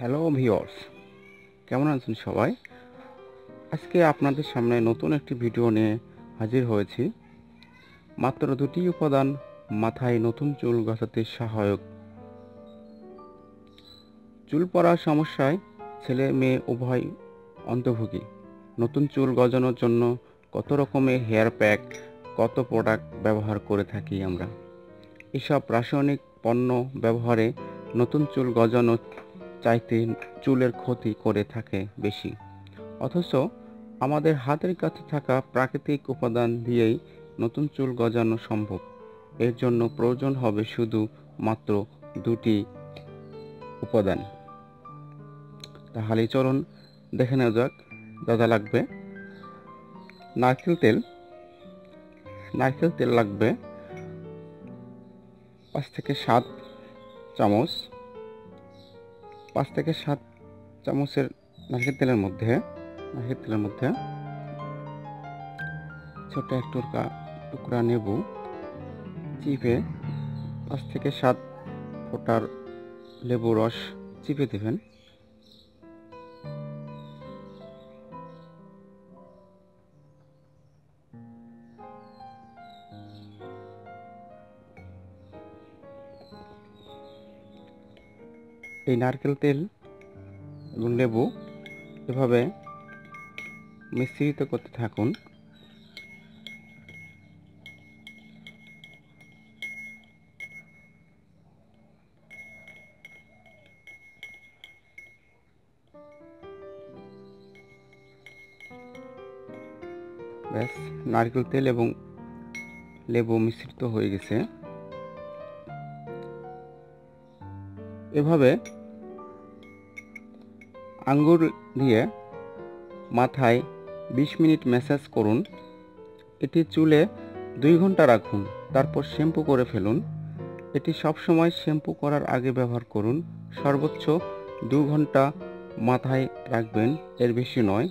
Hello viewers কেমন আছেন সবাই? আজকে আপনাদের সামনে নতুন একটি ভিডিও নিয়ে হাজির হয়েছি। মাত্র দুটি উপাদান মাথায় নতুন চুল গজাতে সহায়ক। চুল পড়ার সমস্যায় ছেলে মেয়ে উভয় অন্তর্ভুগী নতুন চুল গজানোর জন্য কত রকমের হেয়ার প্যাক, কত প্রোডাক্ট ব্যবহার করে থাকি আমরা? এসব রাসায়নিক পণ্য ব্যবহারে নতুন চুল গজানো চাইতে চুলের ক্ষতি করে থাকে বেশি। অথচ আমাদের হাতের কাছে থাকা প্রাকৃতিক উপাদান দিয়েই নতুন চুল গজানো সম্ভব। এর জন্য প্রয়োজন হবে শুধু মাত্র দুটি উপাদান। তাহলে চলুন দেখে নেওয়া যাক যা লাগবে। নারকেল তেল। নারকেল তেল লাগবে পাঁচ থেকে সাত চামচ। পাঁচ থেকে সাত চামচের নারকেল তেলের মধ্যে, নারকেল তেলের মধ্যে ছোট এক টুকরা টুকরা নেবু চিপে পাঁচ থেকে সাত ফোটার লেবু রস চিপে দেবেন। এই নারকেল তেল এবং লেবু এভাবে মিশ্রিত করতে থাকুন। ব্যাস, নারকেল তেল এবং লেবু মিশ্রিত হয়ে গেছে। এভাবে আঙ্গুর দিয়ে মাথায় ২০ মিনিট ম্যাসাজ করুন। এটি চুলে দুই ঘণ্টা রাখুন, তারপর শ্যাম্পু করে ফেলুন। এটি সবসময় শ্যাম্পু করার আগে ব্যবহার করুন। সর্বোচ্চ দু ঘণ্টা মাথায় রাখবেন, এর বেশি নয়।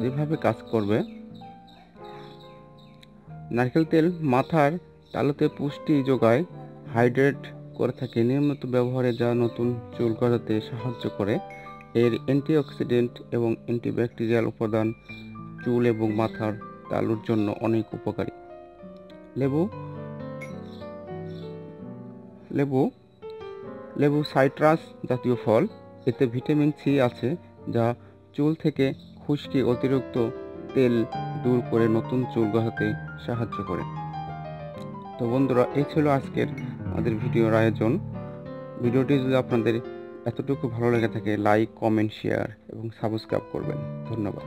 যেভাবে কাজ করবে। নারকেল তেল মাথার তালুতে পুষ্টি যোগায়, হাইড্রেট করে থাকে। নিয়মিত ব্যবহারে যা নতুন চুল গজাতে সাহায্য করে। এর অ্যান্টিঅক্সিডেন্ট এবং অ্যান্টিব্যাকটেরিয়াল উপাদান চুল এবং মাথার তালুর জন্য অনেক উপকারী। লেবু লেবু লেবু সাইট্রাস জাতীয় ফল। এতে ভিটামিন সি আছে যা চুল থেকে খুশকি অতিরিক্ত তেল দূর করে নতুন চুল গজাতে সাহায্য করে। তো বন্ধুরা, এই ছিল আজকের আমাদের ভিডিওর আয়োজন। ভিডিওটি যদি আপনাদের এতটুকু ভালো লেগে থাকে লাইক কমেন্ট শেয়ার এবং সাবস্ক্রাইব করবেন। ধন্যবাদ